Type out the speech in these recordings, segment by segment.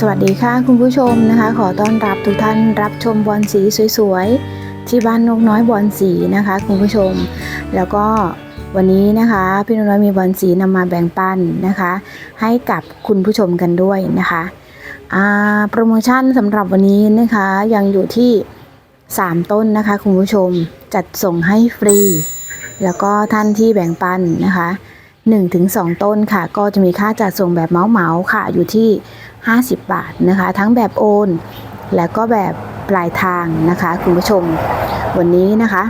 สวัสดีค่ะคุณผู้ชมนะคะ ขอต้อนรับทุกท่านรับชมบอลสีสวยๆ ที่บ้านนกน้อยบอลสีนะคะ คุณผู้ชม แล้วก็วันนี้นะคะพี่นกน้อยมีบอลสีนำมาแบ่งปันนะคะ ให้กับคุณผู้ชมกันด้วยนะคะโปรโมชั่นสำหรับวันนี้นะคะยังอยู่ที่ 3 ต้นนะคะ คุณผู้ชมจัดส่งให้ฟรี แล้วก็ท่านที่แบ่งปันนะคะ 1-2 ต้นค่ะ ก็จะมีค่าจัดส่งแบบเหมาๆค่ะอยู่ที่ 50 บาทนะคะ ทั้งแบบโอน และก็แบบปลายทางนะคะ คุณผู้ชม วันนี้นะคะ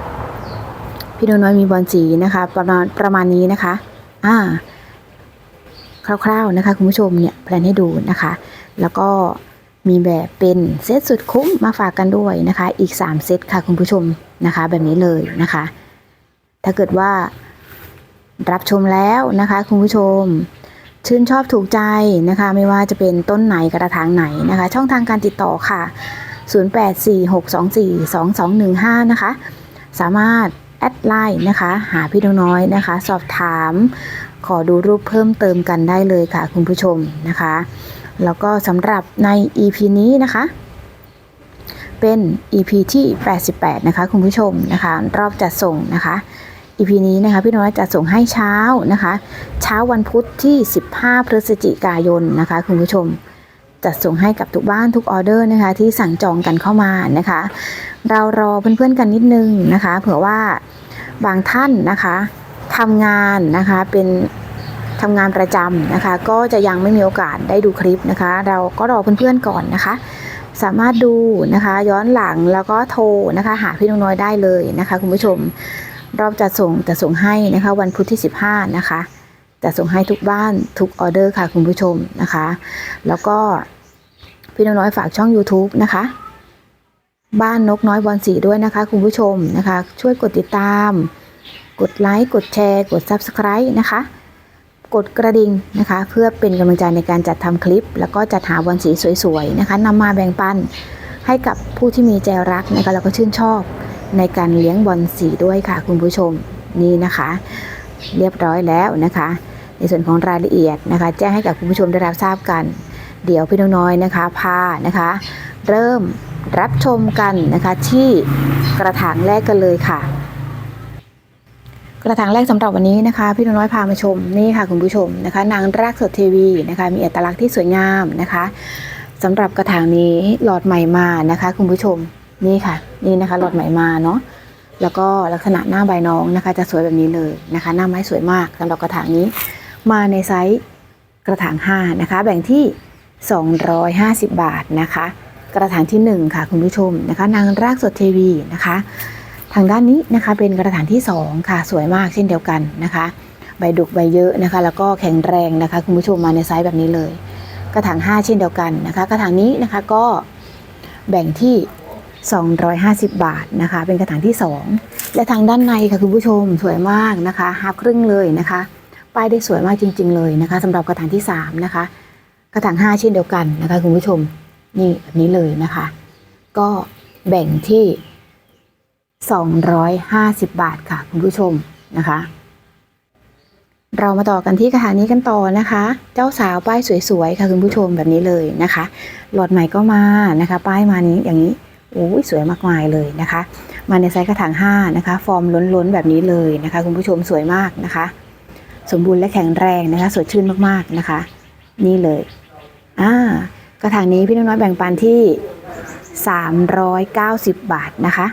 พี่นกน้อยมีบอลสีนะคะ ประมาณประมาณนี้นะคะ อ่า คร่าวๆนะคะ คุณผู้ชมเนี่ยแพลนให้ดูนะคะ แล้วก็มีแบบเป็นเซตสุดคุ้มมาฝากกันด้วยนะคะ อีก 3 เซตค่ะคุณผู้ชมนะคะ แบบนี้เลยนะคะ ถ้าเกิดว่า รับชมแล้วนะคะคุณผู้ชม ชื่นชอบถูกใจนะคะ ไม่ว่าจะเป็นต้นไหนกระถางไหนนะคะ ช่องทางการติดต่อค่ะ 0846242215 นะคะ สามารถแอดไลน์นะคะ หาพี่นกน้อยนะคะ สอบถาม ขอดูรูปเพิ่มเติมกันได้เลยค่ะ คุณผู้ชมนะคะ แล้วก็สำหรับใน EP นี้นะคะเป็น EP ที่ 88 นะคะ คุณผู้ชมนะคะ รอบจัดส่งนะคะ EP นี้นะคะพี่น้อยจะส่งให้เช้านะคะ เช้าวันพุธที่ 15 พฤศจิกายนนะคะ คุณผู้ชมจัดส่งให้กับทุกบ้านทุกออเดอร์นะคะ ที่สั่งจองกันเข้ามานะคะ เรารอเพื่อนๆกันนิดนึงนะคะ เผื่อว่าบางท่านนะคะทำงานนะคะเป็นทำงานประจำนะคะ ก็จะยังไม่มีโอกาสได้ดูคลิปนะคะ เราก็รอเพื่อนๆก่อนนะคะ สามารถดูนะคะ ย้อนหลังแล้วก็โทรนะคะ หาพี่นกน้อยได้เลยนะคะ คุณผู้ชม รอบจะส่งจะส่งให้นะคะ วันพุธที่ 15 นะคะจะส่งให้ทุกบ้านทุกออเดอร์ค่ะคุณผู้ชมนะคะ แล้วก็พี่นกน้อยฝากช่อง YouTube นะคะ บ้านนกน้อยบอลสีด้วยนะคะ คุณผู้ชมนะคะ ช่วยกดติดตาม กดไลค์กดแชร์ กด Subscribe นะคะกดกระดิ่งนะคะ เพื่อเป็นกำลังใจในการจัดทำคลิป แล้วก็จัดหาบอลสีสวยๆนะคะนำมาแบ่งปันให้กับผู้ที่มีใจรักนะคะแล้วก็ชื่นชอบ ในการเลี้ยงบอลสีด้วยค่ะ คุณผู้ชมนี่นะคะ เรียบร้อยแล้วนะคะ ในส่วนของรายละเอียดนะคะ แจ้งให้กับคุณผู้ชมได้รับทราบกัน เดี๋ยวพี่น้อยนะคะพานะคะ เริ่มรับชมกันนะคะที่กระถางแรกกันเลยค่ะ กระถางแรกสำหรับวันนี้นะคะ พี่น้อยพามาชมนี่ค่ะคุณผู้ชมนะคะ นางรากสดเทวีนะคะ มีอัตลักษณ์ที่สวยงามนะคะสำหรับกระถางนี้หลอดใหม่มานะคะ คุณผู้ชม นี่ค่ะ นี่นะคะหลอดใหม่มาเนาะแล้วก็ลักษณะหน้าใบน้องนะคะ จะสวยแบบนี้เลยนะคะ หน้าไม้สวยมากสำหรับกระถางนี้ มาในไซส์กระถาง 5 นะคะ แบ่งที่ 250 บาทนะคะ กระถางที่ 1 ค่ะคุณผู้ชมนะคะ นางรากสดเทวีนะคะ ทางด้านนี้นะคะเป็นกระถางที่ 2 ค่ะ สวยมากเช่นเดียวกันนะคะ ใบดุกใบเยอะนะคะ แล้วก็แข็งแรงนะคะ คุณผู้ชมมาในไซส์แบบนี้เลย กระถาง 5 เช่นเดียวกันนะคะ กระถางนี้นะคะก็แบ่งที่ 250 บาทนะคะ เป็นกระถางที่ 2 และทางด้านในค่ะคุณผู้ชมสวยมากนะคะฮาครึ่งเลยนะคะ ป้ายได้สวยมากจริง ๆ เลยนะคะสำหรับกระถางที่ 3 นะคะ กระถาง 5 เช่นเดียวกันนะคะคุณผู้ชมนี่แบบนี้เลยนะคะ ก็แบ่งที่ 250 บาทค่ะคุณผู้ชมนะคะ เรามาต่อกันที่กระถางนี้กันต่อนะคะ เจ้าสาวป้ายสวยๆค่ะคุณผู้ชมแบบนี้เลยนะคะ หลอดใหม่ก็มานะคะ ป้ายมานี้อย่างนี้ โอ้ยสวยมากมายเลยนะคะ มาในไซส์กระถาง5นะคะ ฟอร์มล้นๆแบบนี้เลยนะคะคุณผู้ชมสวยมากนะคะ สมบูรณ์และแข็งแรงนะคะ สดชื่นมากๆนะคะ นี่เลยอ่ากระถางนี้พี่น้อยแบ่งปันที่ 390 บาทนะคะ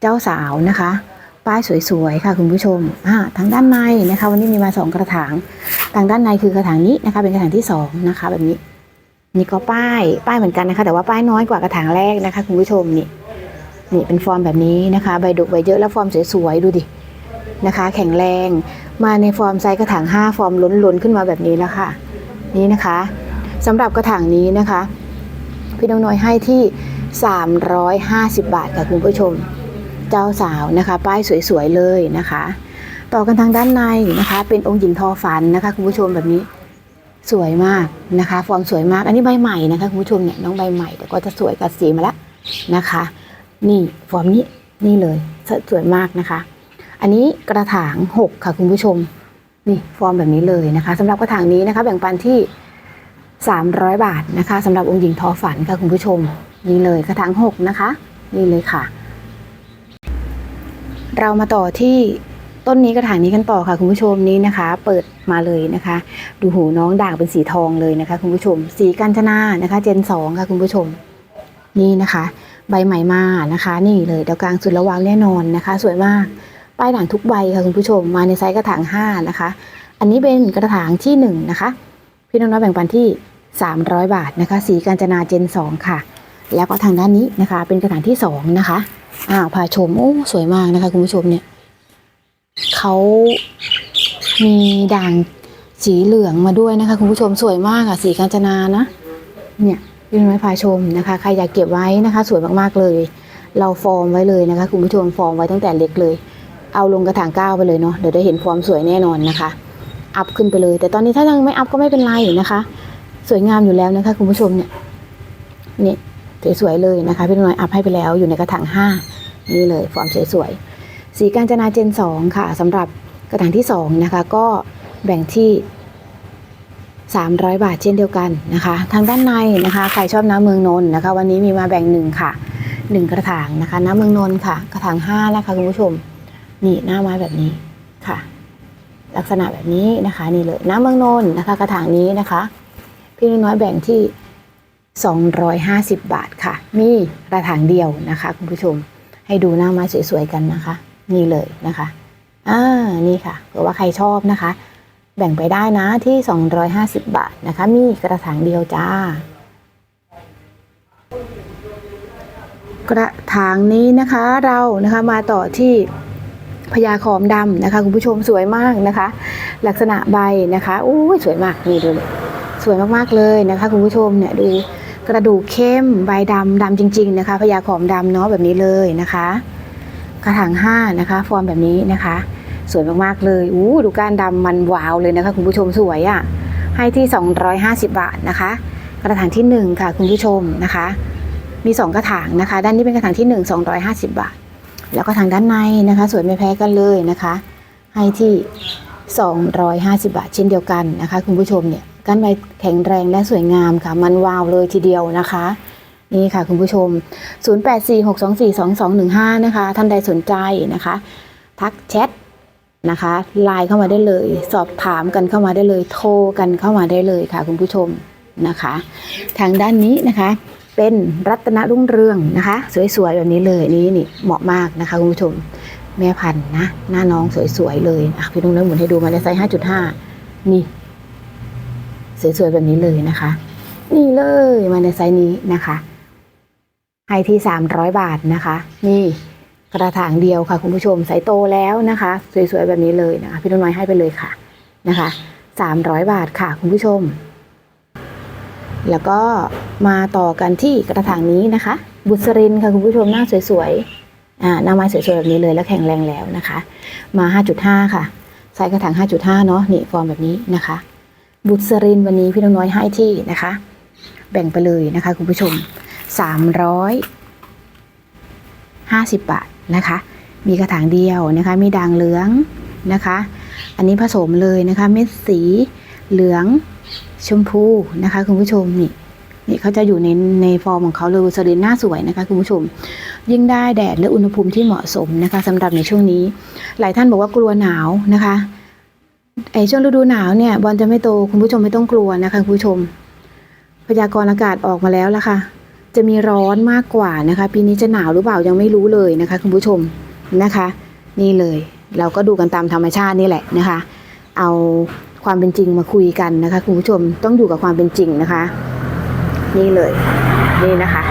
เจ้าสาวนะคะ ป้ายสวยๆค่ะคุณผู้ชมอ่าทางด้านในนะคะ วันนี้มีมาสองกระถาง ทางด้านในคือกระถางนี้นะคะ เป็นกระถางที่สองนะคะแบบนี้ นี่ก็ป้ายป้ายเหมือนกันนะคะ แต่ว่าป้ายน้อยกว่ากระถางแรกนะคะ คุณผู้ชมนี่นี่เป็นฟอร์มแบบนี้นะคะ ใบดกใบเยอะแล้วฟอร์มสวยๆดูดินะคะ แข็งแรงมาในฟอร์มไซส์กระถาง 5 ฟอร์มล้นๆขึ้นมาแบบนี้แล้วค่ะ นี่นะคะสำหรับกระถางนี้นะคะ พี่น้องน้อยให้ที่ 350 บาทค่ะคุณผู้ชม เจ้าสาวนะคะ ป้ายสวยๆเลยนะคะ ต่อกันทางด้านในนะคะ เป็นองค์หญิงทอฝันนะคะ คุณผู้ชมแบบนี้ สวยมากนะคะฟอร์มสวยมากอันนี้ใบใหม่นะคะคุณผู้ชมเนี่ยน้องใบใหม่แต่ก็จะสวยกับสีมาแล้วนะคะ นี่ฟอร์มนี้นี่เลยสสวยมากนะคะ อันนี้กระถาง6ค่ะคุณผู้ชมนี่ฟอร์มแบบนี้เลยนะคะสำหรับกระถางนี้นะคะ แบ่งปันที่ 300 บาทนะคะสำหรับองค์หญิงทอฝันค่ะคุณผู้ชม นี่เลยกระถางหกนะคะ นี่เลยค่ะ เรามาต่อที่ ต้นนี้กระถางนี้กันต่อค่ะคุณผู้ชมนี้นะคะ เปิดมาเลยนะคะ ดูหูน้องด่างเป็นสีทองเลยนะคะคุณผู้ชม สีกัญจนานะคะ เจนสองค่ะคุณผู้ชม นี่นะคะ ใบใหม่มานะคะ นี่เลยดาวกลางสุดระวังแน่นอนนะคะ สวยมากป้ายด่างทุกใบค่ะคุณผู้ชม มาในไซส์กระถางห้านะคะ อันนี้เป็นกระถางที่หนึ่งนะคะพี่น้องน้อยแบ่งปันที่ 300 บาทนะคะ สีกาญจนาเจน 2 ค่ะ แล้วก็ทางด้านนี้นะคะ เป็นกระถางที่ 2 นะคะอ้าวพาชม โอ้ สวยมากนะคะ คุณผู้ชมเนี่ย เขามีด่างสีเหลืองมาด้วยนะคะ คุณผู้ชมสวยมากอะสีกาญจนานะ เนี่ยพี่น้อยพาชมนะคะใครอยากเก็บไว้นะคะ สวยมากๆเลย เราฟอร์มไว้เลยนะคะ คุณผู้ชมฟอร์มไว้ตั้งแต่เล็กเลย เอาลงกระถางเก้าไปเลยเนาะเดี๋ยวได้เห็นความสวยแน่นอนนะคะ อัพขึ้นไปเลย แต่ตอนนี้ถ้ายังไม่อัพก็ไม่เป็นไรนะคะ สวยงามอยู่แล้วนะคะ คุณผู้ชมเนี่ยนี่สวยๆเลยนะคะพี่น้อยอัพให้ไปแล้วอยู่ในกระถางห้านี่เลยฟอร์มสวยๆ สีกาญจนาเจนสองค่ะสำหรับกระถางที่สองนะคะ ก็แบ่งที่ 300 บาทเช่นเดียวกันนะคะ ทางด้านในนะคะใครชอบน้ำเมืองนนท์นะคะ วันนี้มีมาแบ่งหนึ่งค่ะหนึ่งกระถางนะคะ น้ำเมืองนนท์ค่ะ กระถางห้านะคะคุณผู้ชมนี่หน้าไม้แบบนี้ค่ะ ลักษณะแบบนี้นะคะนี่เลยน้ำเมืองนนท์นะคะ กระถางนี้นะคะ พี่น้อยแบ่งที่ 250 บาทค่ะ มีกระถางเดียวนะคะ คุณผู้ชมให้ดูหน้าไม้สวยๆกันนะคะ นี่เลยนะคะอ่านี่ค่ะเผื่อว่าใครชอบนะคะ แบ่งไปได้นะที่ 250 บาทนะคะ มีกระถางเดียวจ้า กระถางนี้นะคะเรานะคะมาต่อที่พญาขอมดำนะคะคุณผู้ชมสวยมากนะคะ ลักษณะใบนะคะอู้ยสวยมากนี่ดูเลยสวยมากๆเลยนะคะคุณผู้ชมเนี่ยดูกระดูกเข้มใบดำดำจริง ๆ นะคะพญาขอมดำเนาะแบบนี้เลยนะคะ กระถางห้านะคะ ฟอร์มแบบนี้นะคะ สวยมากๆเลยอู้ดูก้านดำมันวาวเลยนะคะ คุณผู้ชมสวยอะ่ะให้ที่ 250 บาทนะคะ กระถางที่หนึ่งค่ะ คุณผู้ชมนะคะ มีสองกระถางนะคะ ด้านนี้เป็นกระถางที่หนึ่ง250 บาท แล้วก็ทางด้านในนะคะ สวยไม่แพ้กันเลยนะคะ ให้ที่ 250 บาท เช่นเดียวกันนะคะ คุณผู้ชมเนี่ยก้านใบแข็งแรงและสวยงามค่ะ มันวาวเลยทีเดียวนะคะ นี่ค่ะคุณผู้ชม 0846242215 นะคะ ท่านใดสนใจนะคะ ทักแชทนะคะไลน์เข้ามาได้เลย สอบถามกันเข้ามาได้เลย โทรกันเข้ามาได้เลยค่ะ คุณผู้ชมนะคะ ทางด้านนี้นะคะเป็นรัตนรุ่งเรืองนะคะ สวยๆแบบนี้เลยนี่นี่เหมาะมากนะคะคุณผู้ชมแม่พันธุ์นะหน้าน้องสวยๆเลยอะพี่นุ่งเริ่มหมุนให้ดูมาในไซส์5.5นี่สวยๆแบบนี้เลยนะคะ นี่เลยมาในไซส์นี้นะคะ ให้ที่ 300 บาทนะคะ นี่กระถางเดียวค่ะ คุณผู้ชมไซส์โตแล้วนะคะ สวยๆแบบนี้เลยนะคะพี่นุ่นน้อยให้ไปเลยค่ะนะคะ 300 บาทค่ะ คุณผู้ชม แล้วก็มาต่อกันที่กระถางนี้นะคะ บุษรินค่ะคุณผู้ชมหน้าสวยๆอ่าหน้าไม้สวยๆแบบนี้เลยแล้วแข็งแรงแล้วนะคะ มา 5.5 ค่ะไซส์กระถาง 5.5 เนาะนี่ฟอร์มแบบนี้นะคะ บุษรินวันนี้พี่น้องน้อยให้ที่นะคะ แบ่งไปเลยนะคะ คุณผู้ชม 350 บาทนะคะ มีกระถางเดียวนะคะ มีด่างเหลืองนะคะ อันนี้ผสมเลยนะคะเม็ดสีเหลืองชมพูนะคะคุณผู้ชมนี่นี่เขาจะอยู่ในในฟอร์มของเขาเลยบุษรินหน้าสวยนะคะคุณผู้ชม ยิ่งได้แดดและอุณหภูมิที่เหมาะสมนะคะสำหรับในช่วงนี้ หลายท่านบอกว่ากลัวหนาวนะคะไอช่วงฤดูหนาวเนี่ยบอลจะไม่โตคุณผู้ชมไม่ต้องกลัวนะคะคุณผู้ชม พยากรณ์อากาศออกมาแล้วละค่ะ จะมีร้อนมากกว่านะคะ ปีนี้จะหนาวหรือเปล่ายังไม่รู้เลยนะคะ คุณผู้ชมนะคะ นี่เลย เราก็ดูกันตามธรรมชาตินี่แหละนะคะ เอาความเป็นจริงมาคุยกันนะคะ คุณผู้ชมต้องอยู่กับความเป็นจริงนะคะ นี่เลย นี่นะคะ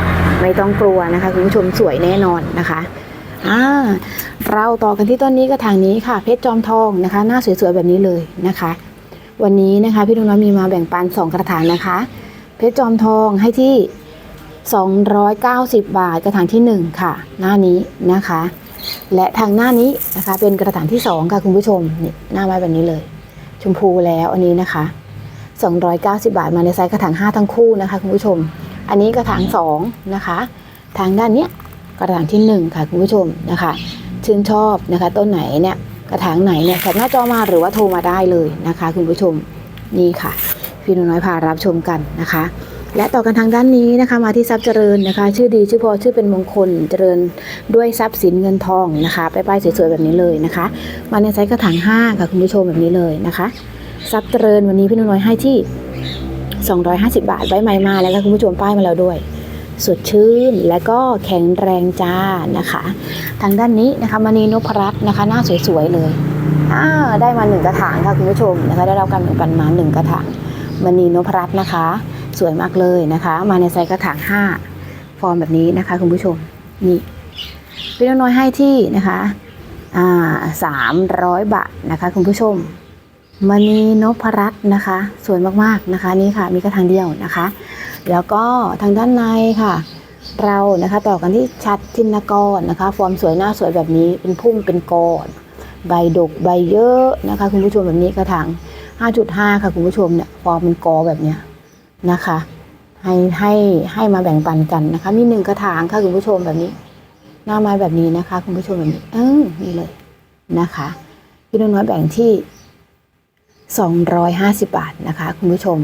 ไม่ต้องกลัวนะคะ คุณผู้ชมสวยแน่นอนนะคะอ่าเราต่อกันที่ต้นนี้กระถางนี้ค่ะ เพชรจอมทองนะคะ หน้าสวยๆแบบนี้เลยนะคะ วันนี้นะคะ พี่นุ่นน้อยมีมาแบ่งปันสองกระถางนะคะ เพชรจอมทองให้ที่ 290 บาทกระถางที่ 1 ค่ะ หน้านี้นะคะ และทางหน้านี้นะคะเป็นกระถางที่ 2 ค่ะคุณผู้ชมนี่หน้าไม้แบบนี้เลย ชมพูแล้วอันนี้นะคะ 290 บาทมาในไซส์กระถาง 5 ทั้งคู่นะคะคุณผู้ชม อันนี้กระถาง2นะคะ ทางด้านเนี้ยกระถางที่ 1 ค่ะคุณผู้ชมนะคะ ชื่นชอบนะคะ ต้นไหนเนี่ยกระถางไหนเนี่ยแคปหน้าจอมาหรือว่าโทรมาได้เลยนะคะ คุณผู้ชมนี่ค่ะ พี่นูน้อยพารับชมกันนะคะ และต่อกันทางด้านนี้นะคะมาที่ทรัพย์เจริญนะคะ ชื่อดีชื่อพอชื่อเป็นมงคลเจริญด้วยทรัพย์สินเงินทองนะคะป้ายสวยๆแบบนี้เลยนะคะ มาในไซส์กระถาง5ค่ะคุณผู้ชมแบบนี้เลยนะคะทรัพย์เจริญวันนี้พี่นูน้อยให้ที่ 250 บาทใบใหม่มาแล้วก็คุณผู้ชมป้ายมาแล้วด้วยสดชื่นและก็แข็งแรงจ้านะคะ ทางด้านนี้นะคะมณีนพรัตน์นะคะหน้าสวยๆเลยอ่าได้มาหนึ่งกระถางค่ะคุณผู้ชมนะคะได้รับการแบ่งปันมาหนึ่งกระถางมณีนพรัตน์นะคะ สวยมากเลยนะคะ มาในไซส์กระถาง 5 ฟอร์มแบบนี้นะคะ คุณผู้ชมนี่พี่น้อยให้ที่นะคะอ่าสามร้อยบาทนะคะ คุณผู้ชมมณีนพรัตน์นะคะ สวยมากๆนะคะนี่ค่ะ มีกระถางเดียวนะคะ แล้วก็ทางด้านในค่ะ เรานะคะต่อกันที่ชัดจินกรนะคะ ฟอร์มสวยหน้าสวยแบบนี้เป็นพุ่มเป็นกอนใบดกใบเยอะนะคะ คุณผู้ชมแบบนี้กระถาง5.5 ค่ะ คุณผู้ชมเนี่ยฟอร์มเป็นกอแบบเนี้ย นะคะ ให้ให้ให้มาแบ่งปันกันนะคะ มีหนึ่งกระถางค่ะคุณผู้ชมแบบนี้ หน้าไม้แบบนี้นะคะ คุณผู้ชมแบบนี้ เออนี่เลยนะคะพี่น้อยแบ่งที่ 250 บาทนะคะ คุณผู้ชม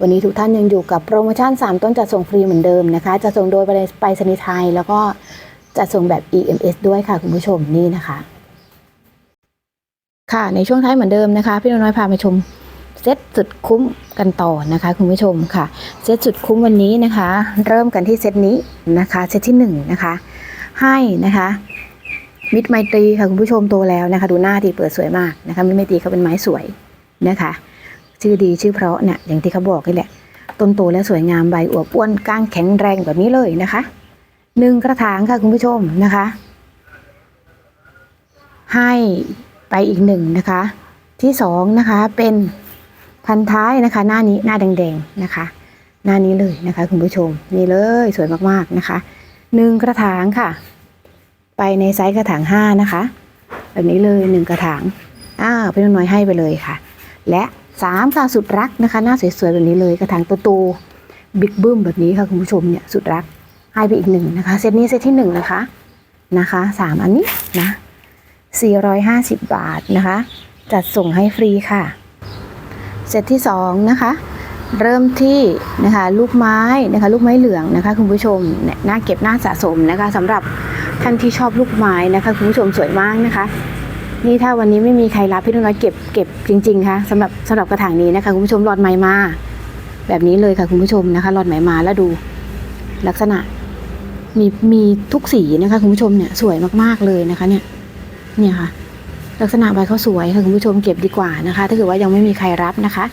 วันนี้ทุกท่านยังอยู่กับโปรโมชั่น 3 ต้นจัดส่งฟรีเหมือนเดิมนะคะจะส่งโดยไปรษณีย์ไทย แล้วก็จะส่งแบบ EMS ด้วยค่ะ คุณผู้ชมนี่นะคะ ค่ะในช่วงท้ายเหมือนเดิมนะคะ พี่น้อยพามาชม เซตสุดคุ้มกันต่อนะคะคุณผู้ชมค่ะ เซตสุดคุ้มวันนี้นะคะ เริ่มกันที่เซตนี้นะคะ เซตที่หนึ่งนะคะ ให้นะคะมิตรไมตรีค่ะคุณผู้ชมโตแล้วนะคะ ดูหน้าที่เปิดสวยมากนะคะมิตรไมตรีเขาเป็นไม้สวยนะคะ ชื่อดีชื่อเพราะเนี่ยอย่างที่เขาบอกนี่แหละ ต้นโตและสวยงามใบอวบอ้วนก้างแข็งแรงแบบนี้เลยนะคะหนึ่งกระถางค่ะคุณผู้ชมนะคะ ให้ไปอีกหนึ่งนะคะ ที่สองนะคะเป็น พันท้ายนะคะ หน้านี้หน้าแดงๆนะคะ หน้านี้เลยนะคะ คุณผู้ชมนี่เลยสวยมากๆนะคะหนึ่งกระถางค่ะ ไปในไซส์กระถางห้านะคะ แบบนี้เลยหนึ่งกระถางอ้าวพี่น้อยให้ไปเลยค่ะ และสามค่ะสุดรักนะคะ หน้าสวยๆแบบนี้เลยกระถางโตๆบิ๊กบึ้มแบบนี้ค่ะคุณผู้ชมเนี่ยสุดรักให้ไปอีกหนึ่งนะคะเซตนี้เซตที่หนึ่งนะคะนะคะสามอันนี้นะ450 บาทนะคะ จัดส่งให้ฟรีค่ะ เซตที่2นะคะเริ่มที่นะคะลูกไม้นะคะลูกไม้เหลืองนะคะคุณผู้ชมเนี่ยน่าเก็บน่าสะสมนะคะสำหรับท่านที่ชอบลูกไม้นะคะคุณผู้ชมสวยมากนะคะ นี่ถ้าวันนี้ไม่มีใครรับพี่น้อยเก็บเก็บจริงๆค่ะสำหรับสำหรับกระถางนี้นะคะคุณผู้ชมหลอดไม้มา แบบนี้เลยค่ะคุณผู้ชมนะคะหลอดไม้มาแล้วดูลักษณะมีมีทุกสีนะคะคุณผู้ชมเนี่ยสวยมากๆเลยนะคะเนี่ยเนี่ยค่ะ ลักษณะใบเขาสวยค่ะคุณผู้ชมเก็บดีกว่านะคะ ถ้าเกิดว่ายังไม่มีใครรับนะคะ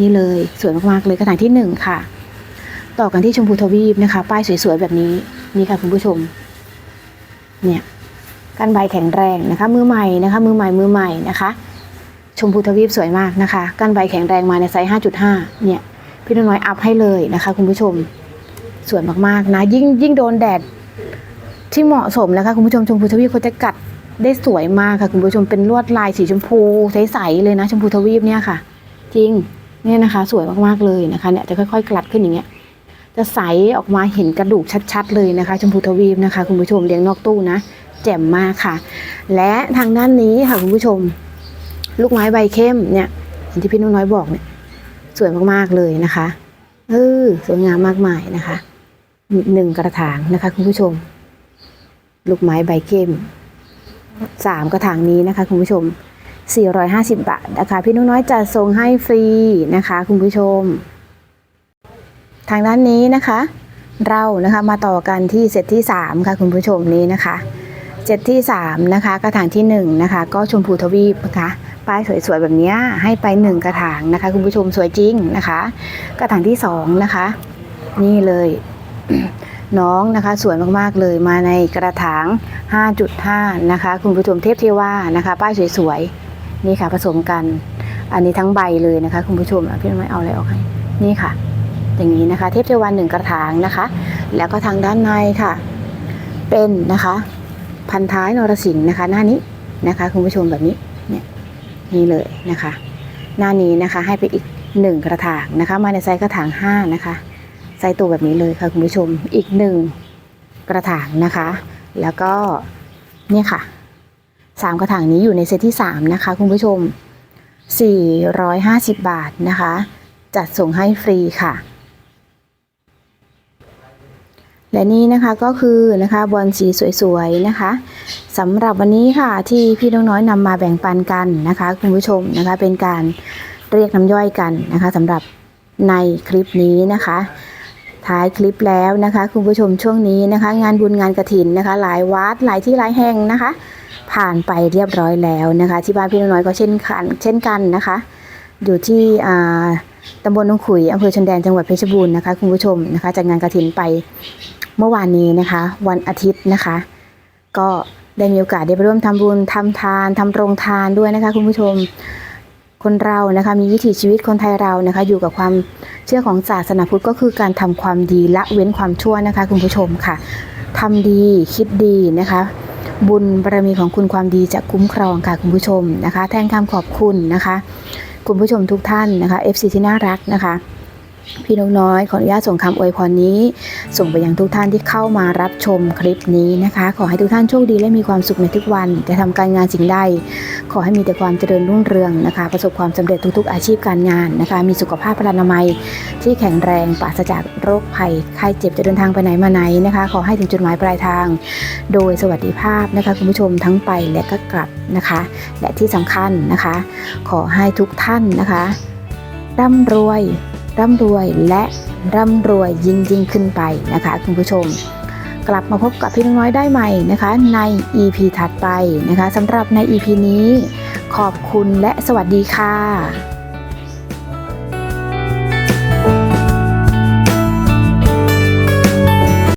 นี่เลยสวยมากๆเลยกระถางที่หนึ่งค่ะ ต่อกันที่ชมพูทวีปนะคะ ป้ายสวยๆแบบนี้นี่ค่ะคุณผู้ชม เนี่ยกันใบแข็งแรงนะคะ มือใหม่นะคะ มือใหม่มือใหม่นะคะ ชมพูทวีปสวยมากนะคะกันใบแข็งแรงมาในไซส์ 5.5 เนี่ยพี่น้อยอัพให้เลยนะคะ คุณผู้ชมสวยมากๆนะยิ่งยิ่งโดนแดดที่เหมาะสมนะคะคุณผู้ชมชมพูทวีปเขาจะกัด ได้สวยมากค่ะคุณผู้ชมเป็นลวดลายสีชมพูใสๆเลยนะ ชมพูทวีปเนี่ยค่ะ จริงเนี่ยนะคะ สวยมากๆเลยนะคะเนี่ยจะค่อยๆ กลัดขึ้นอย่างเงี้ยจะใสออกมาเห็นกระดูกชัด ๆ เลยนะคะ ชมพูทวีปนะคะ คุณผู้ชมเลี้ยงนอกตู้นะแจ่มมากค่ะ และทางด้านนี้ค่ะคุณผู้ชม ลูกไม้ใบเข้มเนี่ยอย่างที่พี่นุ่นน้อยบอกเนี่ย สวยมากๆเลยนะคะเออสวยงามมากมายนะคะหนึ่งกระถางนะคะ คุณผู้ชม ลูกไม้ใบเข้ม สามกระถางนี้นะคะคุณผู้ชม 450 บาทนะคะ พี่นุ่นน้อยจะส่งให้ฟรีนะคะคุณผู้ชม ทางด้านนี้นะคะ เรานะคะมาต่อกันที่เซตที่ 3 ค่ะคุณผู้ชมนี้นะคะเซตที่ 3 นะคะ กระถางที่ 1 นะคะ ก็ชมพูทวีปนะคะป้ายสวยๆแบบนี้ให้ไป 1 กระถางนะคะ คุณผู้ชมสวยจริงนะคะ กระถางที่ 2 นะคะ นี่เลย น้องนะคะสวยมากๆเลยมาในกระถาง 5.5 นะคะ คุณผู้ชมเทพเทว่านะคะ ป้ายสวยๆ นี่ค่ะผสมกัน อันนี้ทั้งใบเลยนะคะ คุณผู้ชมพี่น้อยเอาอะไรออกให้นี่ค่ะ อย่างนี้นะคะ เทพเทวันหนึ่งกระถางนะคะ แล้วก็ทางด้านในค่ะ เป็นนะคะ พันท้ายนรสิงห์นะคะ หน้านี้นะคะ คุณผู้ชมแบบนี้เนี่ยนี่เลยนะคะ หน้านี้นะคะให้ไปอีกหนึ่งกระถางนะคะ มาในไซส์กระถางห้านะคะ ไซส์ตัวแบบนี้เลยค่ะคุณผู้ชมอีกหนึ่งกระถางนะคะ แล้วก็เนี่ยค่ะสามกระถางนี้อยู่ในเซตที่สามนะคะคุณผู้ชม 450 บาทนะคะ จัดส่งให้ฟรีค่ะและนี่นะคะก็คือนะคะบอลสีสวยๆนะคะสำหรับวันนี้ค่ะที่พี่น้องน้อยนำมาแบ่งปันกันนะคะคุณผู้ชมนะคะเป็นการเรียกน้ำย่อยกันนะคะสำหรับในคลิปนี้นะคะ ท้ายคลิปแล้วนะคะ คุณผู้ชมช่วงนี้นะคะ งานบุญงานกระถินนะคะ หลายวัดหลายที่หลายแห่งนะคะ ผ่านไปเรียบร้อยแล้วนะคะ ที่บ้านพี่น้อยก็เช่นกันเช่นกันนะคะ อยู่ที่ตำบลนองขุยอำเภอชนแดนจังหวัดเพชรบูรณ์นะคะคุณผู้ชมนะคะจากงานกระถินไปเมื่อวานนี้นะคะ วันอาทิตย์นะคะ ก็ได้มีโอกาสได้ไปร่วมทำบุญทำทานทำโรงทานด้วยนะคะ คุณผู้ชม คนเรานะคะมีวิถีชีวิตคนไทยเรานะคะ อยู่กับความเชื่อของศาสนาพุทธก็คือการทำความดีละเว้นความชั่วนะคะ คุณผู้ชมค่ะทำดีคิดดีนะคะ บุญบารมีของคุณความดีจะคุ้มครองค่ะคุณผู้ชมนะคะ แทนคำขอบคุณนะคะ คุณผู้ชมทุกท่านนะคะ FC ที่น่ารักนะคะ พี่นกน้อยขออนุญาตส่งคำอวยพรนี้ ส่งไปยังทุกท่านที่เข้ามารับชมคลิปนี้นะคะ ขอให้ทุกท่านโชคดีและมีความสุขในทุกวันจะทำการงานสิ่งใดขอให้มีแต่ความเจริญรุ่งเรืองนะคะ ประสบความสำเร็จทุกๆ อาชีพการงานนะคะ มีสุขภาพพลานามัย ที่แข็งแรงปราศจากโรคภัยไข้เจ็บจะเดินทางไปไหนมาไหนนะคะ ขอให้ถึงจุดหมายปลายทาง โดยสวัสดิภาพนะคะคุณผู้ชมทั้งไปและก็กลับนะคะ และที่สำคัญนะคะ ขอให้ทุกท่านนะคะร่ำรวย ร่ำรวยและร่ำรวยยิ่งยิ่งขึ้นไปนะคะคุณผู้ชม กลับมาพบกับพี่น้อยได้ใหม่นะคะ ใน EP ถัดไปนะคะสำหรับใน EP นี้ ขอบคุณและสวัสดีค่ะ